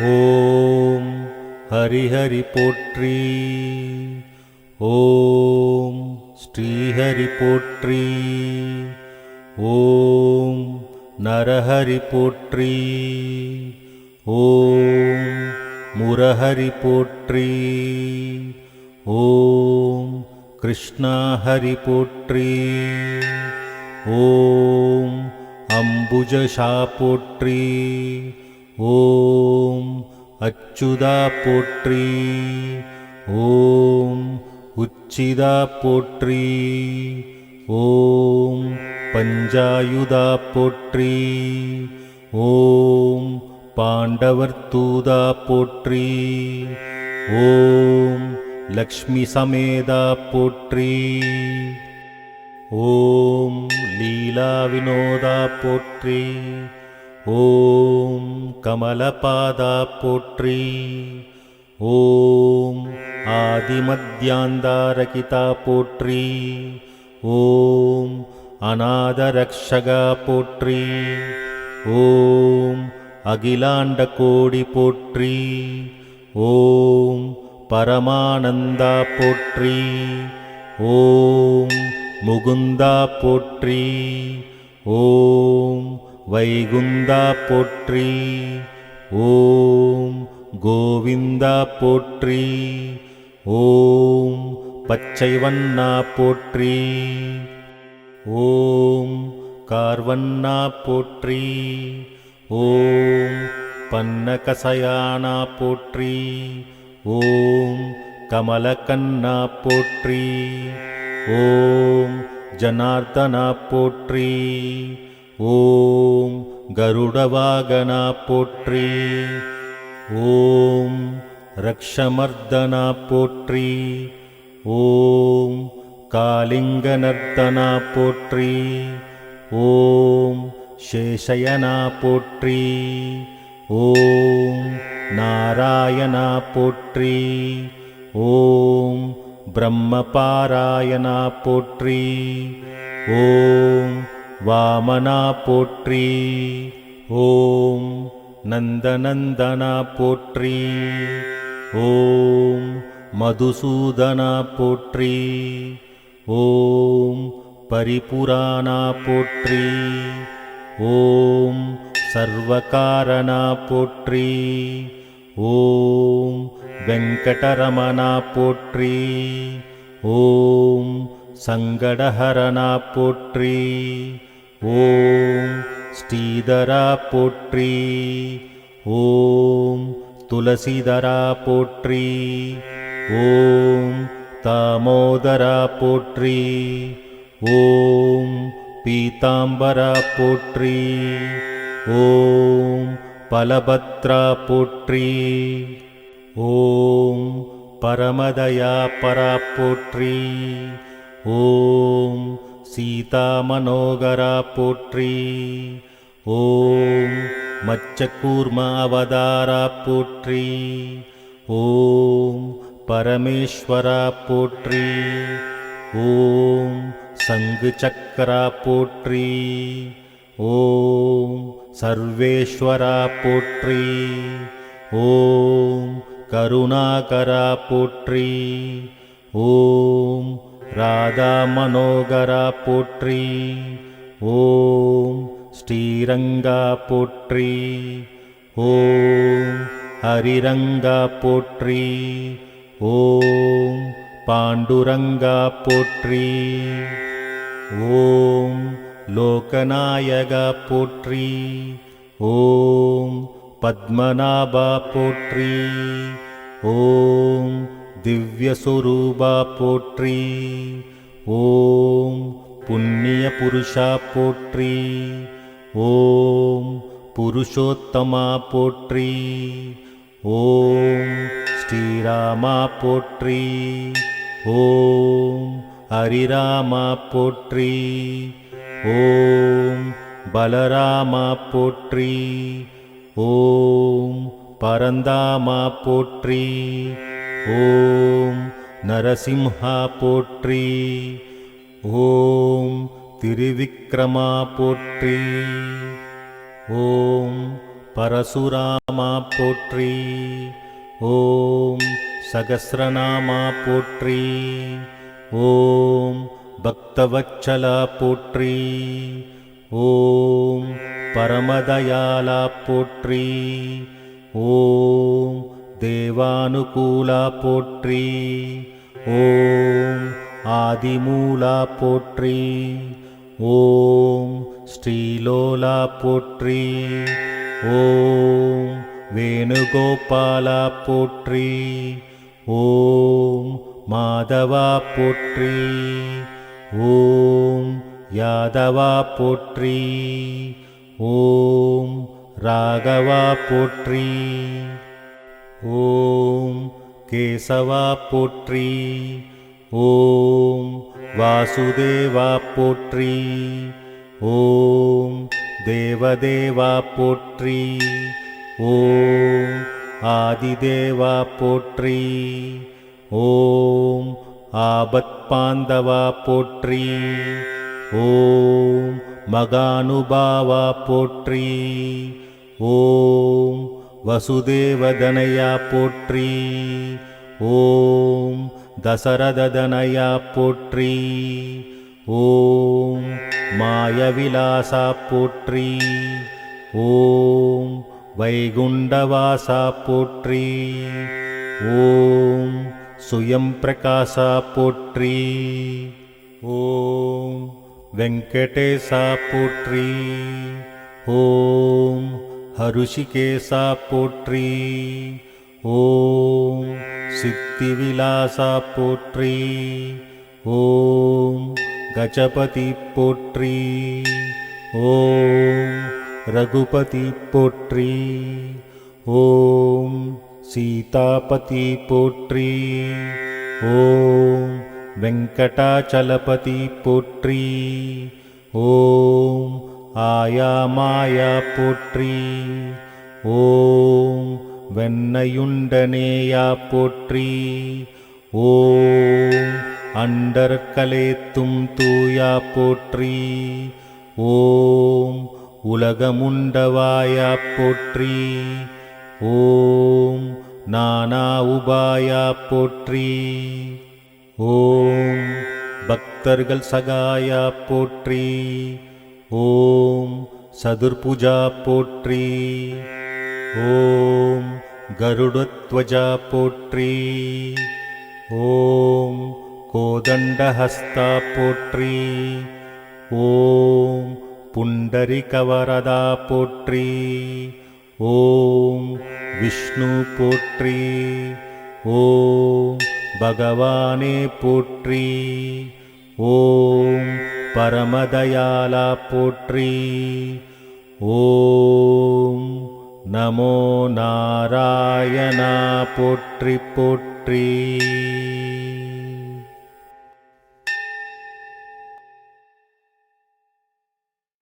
ஓம் ஹரிஹரி போற்றி. ஓம் ஸ்ரீஹரி போற்றி. ஓம் நரஹரி போற்றி. ஓம் முரஹரி போற்றி. ஓம் கிருஷ்ணா ஹரி போற்றி. ஓம் அம்புஜஷா போற்றி. ஓம் அச்சுதா போற்றி. ஓம் உச்சிதா போற்றி. ஓம் பஞ்சாயுதா போற்றி. ஓம் பாண்டவர் தூதா போற்றி. ஓம் லக்ஷ்மி சமேதா போற்றி. ஓம் லீலா வினோதா போற்றி. ஓம் கமலபாதா போற்றி. ஓம் ஆதிமத்யாந்தாரகிதா போற்றி. ஓம் அநாதரக்ஷகா போற்றி. ஓம் அகிலாண்ட கோடி போற்றி. ஓம் பரமானந்தா போற்றி. ஓம் முகுந்தா போற்றி. ஓம் வைகுந்தா போற்றி. ஓம் கோவிந்தா போற்றி. ஓம் பச்சைவண்ணா போற்றி. ஓம் கார்வண்ணா போற்றி. ஓம் பன்னகசயானா போற்றி. ஓம் கமலக்கண்ணா போற்றி. ஓம் ஜனார்தனா போற்றி. ஓம் கருடவாகனா போற்றி. ஓம் ரக்ஷமர்தனா போற்றி. ஓம் காளிங்கநர்த்தனா போற்றி. ஓம் சேஷயனா போற்றி. ஓம் நாராயணா போற்றி. ஓம் பிரம்மபாராயணா போற்றி. ஓம் வாமனா போற்றி. ஓம் நந்தநந்தனா போற்றி. ஓம் மதுசூதனா போற்றி. ஓம் பரிபுராணா போற்றி. ஓம் சர்வகாரணா போற்றி. ஓம் வெங்கடரமணா போற்றி. ஓம் சங்கடஹரணா போற்றி ஓம் ஸ்ரீதரா போற்றி ஓம் துளசிதரா போற்றி ஓம் தாமோதரா போற்றி ஓம் பீதாம்பரா போற்றி ஓம் பலபத்ரா போற்றி ஓம் பரமதயா பரா போற்றி ஓம் சீதா மனோகரா போற்றி. ஓம் மச்சக்கூர்ம அவதாரா போற்றி. ஓம் பரமேஸ்வரா போற்றி. ஓம் சங்கு சக்கரா போற்றி. ஓம் சர்வேஸ்வரா போற்றி. ஓம் கருணாகரா போற்றி. ஓம் ராதா மனோகரா போற்றி ஓம் ஸ்ரீரங்கா போற்றி ஓம் ஹரிரங்கா போற்றி ஓம் பாண்டுரங்கா போற்றி ஓம் லோகநாயகா போற்றி ஓம் பத்மநாபா போற்றி ஓம் திவ்யஸ்வரூபா போற்றி. ஓம் புண்ணிய புருஷா போற்றி. ஓம் புருஷோத்தமா போற்றி. ஓம் ஸ்ரீராமா போற்றி. ஓம் ஹரிராமா போற்றி. ஓம் பலராமா போற்றி. ஓம் பரந்தாமா போற்றி. ஓம் நரசிம்ஹா போற்றி. ஓம் திருவிக்ரமா போற்றி. ஓம் பரசுராமா போற்றி. ஓம் சகசிரநாமா போற்றி. ஓம் பக்தவச்சலா போற்றி. ஓம் பரமதயாலா போற்றி. ஓம் தேவானுகூலா போற்றி. ஓம் ஆதிமூலா போற்றி. ஓம் ஸ்ரீலோலா போற்றி. ஓம் வேணுகோபாலா போற்றி. ஓம் மாதவா போற்றி. ஓம் யாதவா போற்றி. ஓம் ராகவா போற்றி. ஓம் கேசவா போற்றி. ஓம் வாசுதேவா போற்றி. ஓம் தேவதேவா போற்றி. ஓம் ஆதிதேவா போற்றி. ஓம் ஆபத்பாந்தவா போற்றி. ஓம் மகானுபாவா போற்றி. ஓம் வசுதேவதனயா போற்றி. ஓம் தசரததனயா போற்றி. ஓம் மாயவிலாசா போற்றி. ஓம் வைகுண்டவாசா போற்றி. ஓம் சுயம் பிரகாசா போற்றி. ஓம் வெங்கடேசா போற்றி. ஓம் ஹருஷிகேசா போற்றி ஓம் சித்திவிலாசா போற்றி ஓம் கஜபதி போற்றி ஓம் ரகுபதி போற்றி ஓம் சீதாபதி போற்றி ஓம் வெங்கடாச்சலபதி போற்றி ஓம் ஆயாமாயா போற்றி. ஓம் வெண்ணையுண்டனேயா போற்றி. ஓம் அண்டர்களேத்தும் தூயா போற்றி. ஓம் உலகமுண்டவாயா போற்றி. ஓம் நானா உபாயா போற்றி. ஓம் பக்தர்கள் சகாயா போற்றி. ஓம் சதுர்புஜா போற்றி. ஓம் கருடத்வஜா போற்றி. ஓம் கோதண்டஹஸ்தா போற்றி. ஓம் புண்டரிகவரதா போற்றி. ஓம் விஷ்ணு போற்றி. ஓம் பகவானே போற்றி. ஓம் பரமதயாலா போற்றி. ஓம் நமோ நாராயணா போற்றி போற்றி.